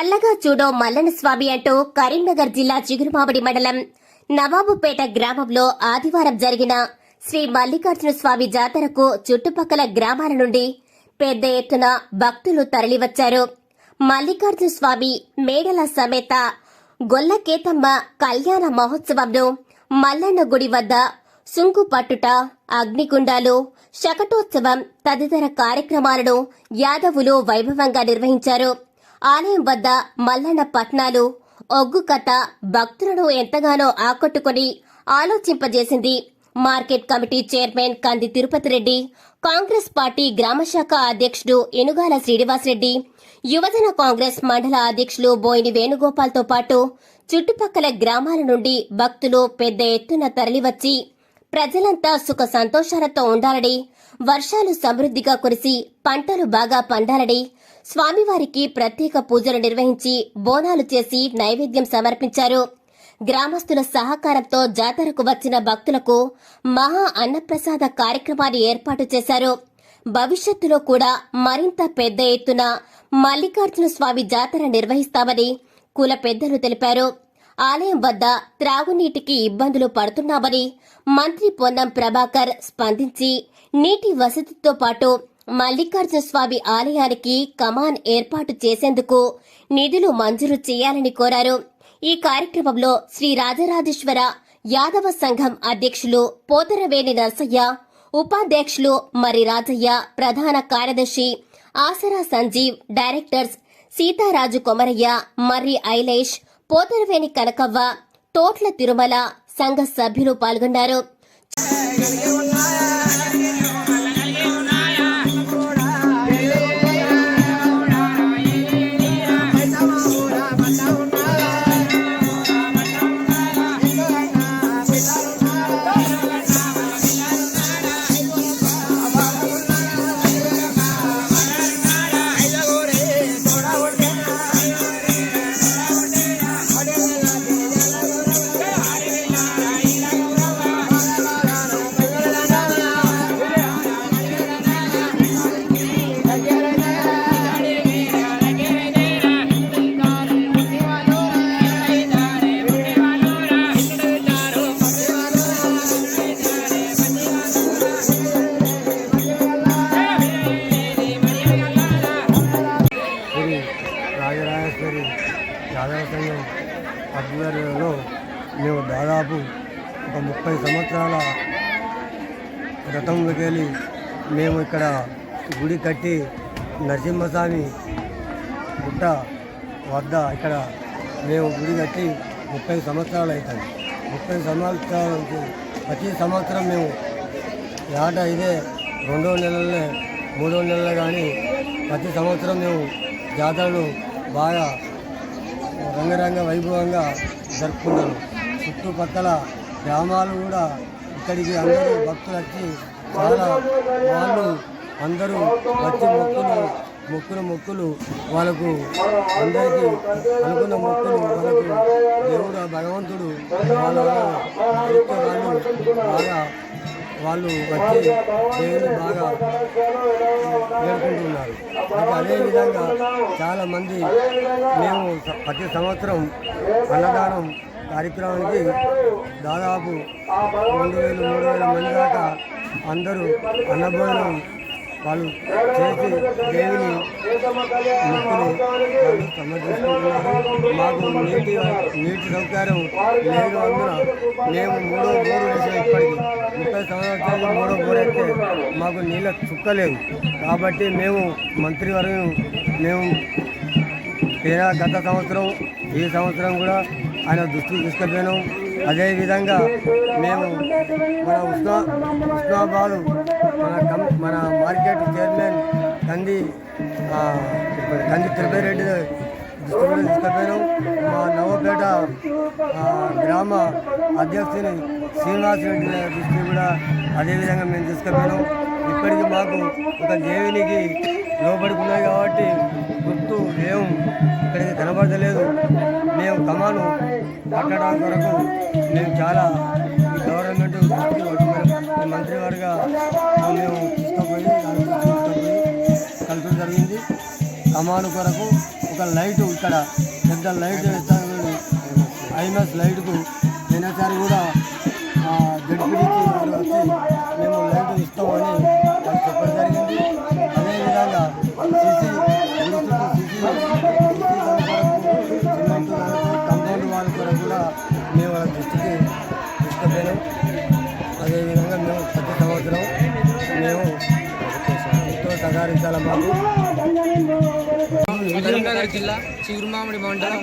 చల్లగా చూడో మల్లన్న స్వామి అంటూ కరీంనగర్ జిల్లా చిగురుమామిడి మండలం నవాబుపేట గ్రామంలో ఆదివారం జరిగిన శ్రీ మల్లికార్జున స్వామి జాతరకు చుట్టుపక్కల గ్రామాల నుండి పెద్ద ఎత్తున భక్తులు తరలివచ్చారు. మల్లికార్జున స్వామి మేడల సమేత గొల్లకేతమ్మ కళ్యాణ మహోత్సవంను మల్లన్న గుడి వద్ద సుంకు పట్టుట అగ్నిగుండాలు శకటోత్సవం తదితర కార్యక్రమాలను యాదవులు వైభవంగా నిర్వహించారు. ఆలయం వద్ద మల్లన్న పట్నాలు ఒగ్గు కథ భక్తులను ఎంతగానో ఆకట్టుకుని ఆలోచింపజేసింది market committee chairman Kandi Tirupati Reddy Congress party గ్రామశాఖ అధ్యక్షుడు ఎనుగాల శ్రీనివాసరెడ్డి యువజన కాంగ్రెస్ మండల అధ్యక్షులు బోయిని వేణుగోపాల్తో పాటు చుట్టుపక్కల గ్రామాల నుండి భక్తులు పెద్ద ఎత్తున తరలివచ్చి ప్రజలంతా సుఖ సంతోషాలతో ఉండాలని వర్షాలు సమృద్ధిగా కురిసి పంటలు బాగా పండాలని స్వామివారికి ప్రత్యేక పూజలు నిర్వహించి బోనాలు చేసి నైవేద్యం సమర్పించారు. గ్రామస్తుల సహకారంతో జాతరకు వచ్చిన భక్తులకు మహా అన్నప్రసాద కార్యక్రమాన్ని ఏర్పాటు చేశారు. భవిష్యత్తులో కూడా మరింత పెద్ద ఎత్తున మల్లికార్జున స్వామి జాతర నిర్వహిస్తామని కుల పెద్దలు తెలిపారు. ఆలయం వద్ద త్రాగునీటికి ఇబ్బందులు పడుతున్నామని మంత్రి పొన్నం ప్రభాకర్ స్పందించి నీటి వసతితో పాటు మల్లికార్జున స్వామి ఆలయానికి కమాన్ ఏర్పాటు చేసేందుకు నిధులు మంజూరు చేయాలని కోరారు. ఈ కార్యక్రమంలో శ్రీ రాజరాజేశ్వర యాదవ సంఘం అధ్యక్షులు పోతరవేణి నరసయ్య ఉపాధ్యక్షులు మరి రాజయ్య ప్రధాన కార్యదర్శి ఆసరా సంజీవ్ డైరెక్టర్స్ సీతారాజు కొమరయ్య మర్రి ఐలేష్ పోతరవేణి కనకవ్వ తోట్ల తిరుమల సంఘ సభ్యులు పాల్గొన్నారు. యాదవ సంఘం ఆధ్వర్యంలో మేము దాదాపు ఒక ముప్పై సంవత్సరాల క్రితంలోకి వెళ్ళి మేము ఇక్కడ గుడి కట్టి నరసింహస్వామి గుట్ట వద్ద ఇక్కడ మేము గుడి కట్టి ముప్పై సంవత్సరాలు అవుతుంది. ముప్పై సంవత్సరాల నుంచి ప్రతి సంవత్సరం మేము ఏట ఇదే రెండో నెలలనే మూడో నెలలు కానీ ప్రతి సంవత్సరం మేము జాతరలు బాగా రంగరంగ వైభవంగా జరుపుకుంటారు చుట్టుపక్కల గ్రామాలు కూడా ఇక్కడికి అందరూ భక్తులు వచ్చి చాలా వాళ్ళు అందరూ వచ్చి మొక్కులు మొక్కుల మొక్కులు వాళ్ళకు అందరికీ అనుకున్న మొక్కులు వాళ్ళకు దేవుడు భగవంతుడు వాళ్ళ వాళ్ళు బాగా వాళ్ళు వచ్చి దేవుని బాగా వేడుకుంటున్నారు ఇంకా అదేవిధంగా చాలామంది మేము ప్రతి సంవత్సరం అన్నదానం కార్యక్రమానికి దాదాపు రెండు వేలు మూడు వేల మంది దాకా అందరూ అన్నభోజనం వాళ్ళు చేసి దేవుని మొక్కులు వాళ్ళు సమర్పిస్తున్నారు మాకు నీటి నీటి సౌకర్యం లేదు అందున మేము మూడో బోరు వేసాం ఇప్పటికి ముప్పై సంవత్సరాలు మూడో బోరు అయితే మాకు నీళ్ళ చుక్కలేవు. కాబట్టి మేము మంత్రివర్గం మేము గత సంవత్సరం ఈ సంవత్సరం కూడా ఆయన దృష్టికి తీసుకుపోయినాం. అదేవిధంగా మేము మన ఉస్నా ఉస్నాబాదు మన కం మన మార్కెట్ చైర్మన్ కంది కంది తిరుపతి రెడ్డి దృష్టి తీసుకుపోయినాం. మా నవపేట గ్రామ అధ్యక్షుని శ్రీనివాస్ రెడ్డి దృష్టి కూడా అదేవిధంగా మేము తీసుకుపోయినాం. ఇప్పటికి మాకు ఒక దేవునికి లోపడుకున్నాయి కాబట్టి మేము ఇక్కడికి కనబడలేదు మేము కమాను కట్టడం కొరకు మేము చాలా గవర్నమెంట్ మంత్రి గారుగా మేము తీసుకుపోయి దాన్ని జరిగింది. కమాను కొరకు ఒక లైటు లైట్ ఇక్కడ పెద్ద లైట్ ఐమస్ లైట్కు పోయినసారి కూడా సంవత్సరం మేము ఎంతో సహకరించాల మాకు. కరీంనగర్ జిల్లా చిగురుమామిడి మండలం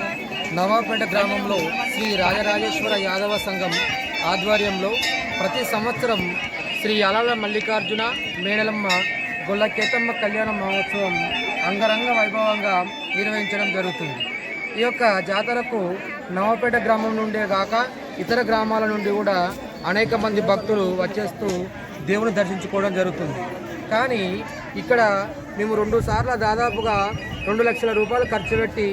నవాపేట గ్రామంలో శ్రీ రాజరాజేశ్వర యాదవ సంఘం ఆధ్వర్యంలో ప్రతి సంవత్సరం శ్రీ అలల మల్లికార్జున మేడలమ్మ గొల్ల కేతమ్మ కళ్యాణ మహోత్సవం అంగరంగ వైభవంగా నిర్వహించడం జరుగుతుంది. ఈ యొక్క జాతరకు నవాపేట గ్రామం నుండే కాక ఇతర గ్రామాల నుండి కూడా అనేక మంది భక్తులు వచ్చేస్తూ దేవుని దర్శించుకోవడం జరుగుతుంది. కానీ ఇక్కడ మేము రెండు సార్లు దాదాపుగా రెండు లక్షల రూపాయలు ఖర్చు పెట్టి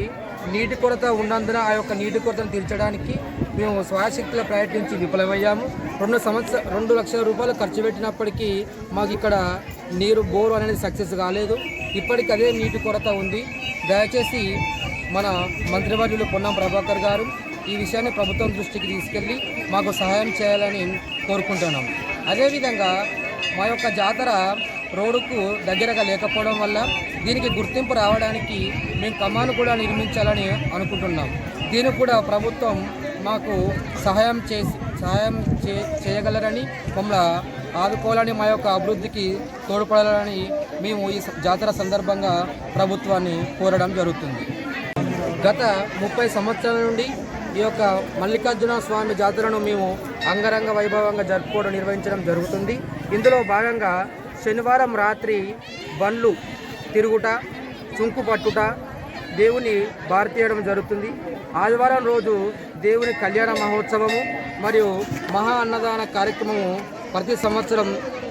నీటి కొరత ఉన్నందున ఆ యొక్క నీటి కొరతను తీర్చడానికి మేము స్వయశక్తిలో ప్రయత్నించి విఫలమయ్యాము. రెండు సంవత్సర రెండు లక్షల రూపాయలు ఖర్చు పెట్టినప్పటికీ మాకు ఇక్కడ నీరు బోరు అనేది సక్సెస్ కాలేదు. ఇప్పటికి అదే నీటి కొరత ఉంది. దయచేసి మన మంత్రివర్యులు పొన్నం ప్రభాకర్ గారు ఈ విషయాన్ని ప్రభుత్వం దృష్టికి తీసుకెళ్ళి మాకు సహాయం చేయాలని కోరుకుంటున్నాం. అదేవిధంగా మా యొక్క జాతర రోడ్డుకు దగ్గరగా లేకపోవడం వల్ల దీనికి గుర్తింపు రావడానికి మేము కమాను కూడా నిర్మించాలని అనుకుంటున్నాం. దీనికి కూడా ప్రభుత్వం మాకు సహాయం చేసి సహాయం చే చేయగలరని మమ్మల్ని ఆదుకోవాలని మా యొక్క అభివృద్ధికి తోడ్పడాలని మేము ఈ జాతర సందర్భంగా ప్రభుత్వాన్ని కోరడం జరుగుతుంది. గత ముప్పై సంవత్సరాల నుండి ఈ యొక్క మల్లికార్జున స్వామి జాతరను మేము అంగరంగ వైభవంగా జరుపుకోవడం నిర్వహించడం జరుగుతుంది. ఇందులో భాగంగా శనివారం రాత్రి బండ్లు తిరుగుట చుంకు పట్టుట దేవుని భారతీయడం జరుగుతుంది. ఆదివారం రోజు దేవుని కళ్యాణ మహోత్సవము మరియు మహా అన్నదాన కార్యక్రమము ప్రతి సంవత్సరం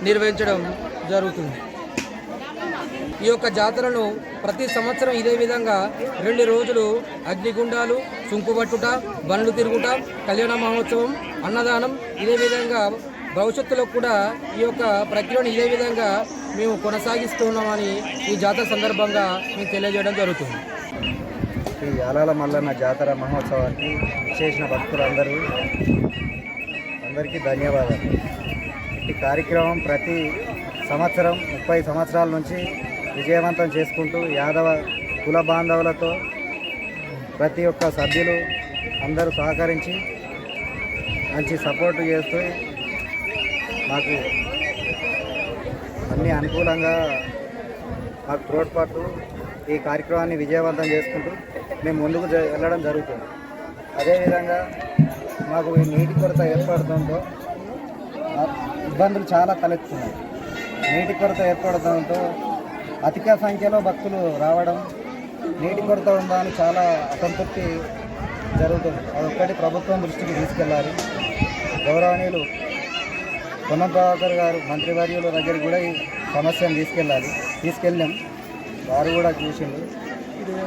నిర్వహించడం జరుగుతుంది. ఈ యొక్క జాతరను ప్రతి సంవత్సరం ఇదే విధంగా రెండు రోజులు అగ్నిగుండాలు చుంకుబట్టుట బండ్లు తిరుగుట కళ్యాణ మహోత్సవం అన్నదానం ఇదే విధంగా భవిష్యత్తులో కూడా ఈ యొక్క ప్రక్రియను ఇదే విధంగా మేము కొనసాగిస్తున్నామని ఈ జాతర సందర్భంగా మేము తెలియజేయడం జరుగుతుంది. ఈ యాలాల మల్లన్న జాతర మహోత్సవానికి చేసిన భక్తులందరూ అందరికీ ధన్యవాదాలు. ఈ కార్యక్రమం ప్రతి సంవత్సరం ముప్పై సంవత్సరాల నుంచి విజయవంతం చేసుకుంటూ యాదవ కుల బాంధవులతో ప్రతి ఒక్క సభ్యులు అందరూ సహకరించి మంచి సపోర్ట్ చేస్తూ మాకు అన్ని అనుకూలంగా మాకు తోడ్పాటు ఈ కార్యక్రమాన్ని విజయవంతం చేసుకుంటూ మేము ముందుకు జ- వెళ్ళడం జరుగుతుంది. అదేవిధంగా మాకు ఈ నీటి కొరత ఏర్పడడంతో ఇబ్బందులు చాలా తలెత్తున్నాయి నీటి కొరత ఏర్పడడంతో అధిక సంఖ్యలో భక్తులు రావడం నీటి కొరత ఉందా అని చాలా అసంతృప్తి జరుగుతుంది. అదొక్కటి ప్రభుత్వం దృష్టికి తీసుకెళ్ళాలి. గౌరవనీయులు పొన్నం ప్రభాకర్ గారు మంత్రివర్యుల దగ్గర కూడా ఈ సమస్యను తీసుకెళ్ళాలి. తీసుకెళ్ళాం వారు కూడా చూసిండు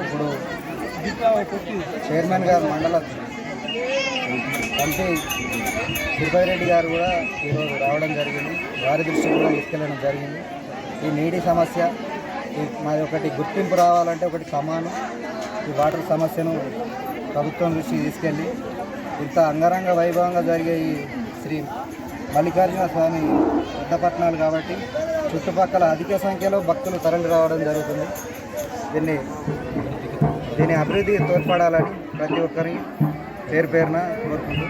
ఇప్పుడు చైర్మన్ గారు మండల ఎంపీ తిరుపతి రెడ్డి గారు కూడా ఈరోజు రావడం జరిగింది. వారి దృష్టికి కూడా తీసుకెళ్ళడం జరిగింది. ఈ నీటి సమస్య మాది ఒకటి గుర్తింపు రావాలంటే ఒకటి సమానం. ఈ వాటర్ సమస్యను ప్రభుత్వం దృష్టికి తీసుకెళ్ళి ఇంత అంగరంగ వైభవంగా జరిగే ఈ శ్రీ మల్లికార్జున స్వామి పెద్దపట్నాలు కాబట్టి చుట్టుపక్కల అధిక సంఖ్యలో భక్తులు తరలి రావడం జరుగుతుంది. దీన్ని దీని అభివృద్ధికి తోడ్పడాలని ప్రతి ఒక్కరికి పేరు పేరున కోరుకుంటూ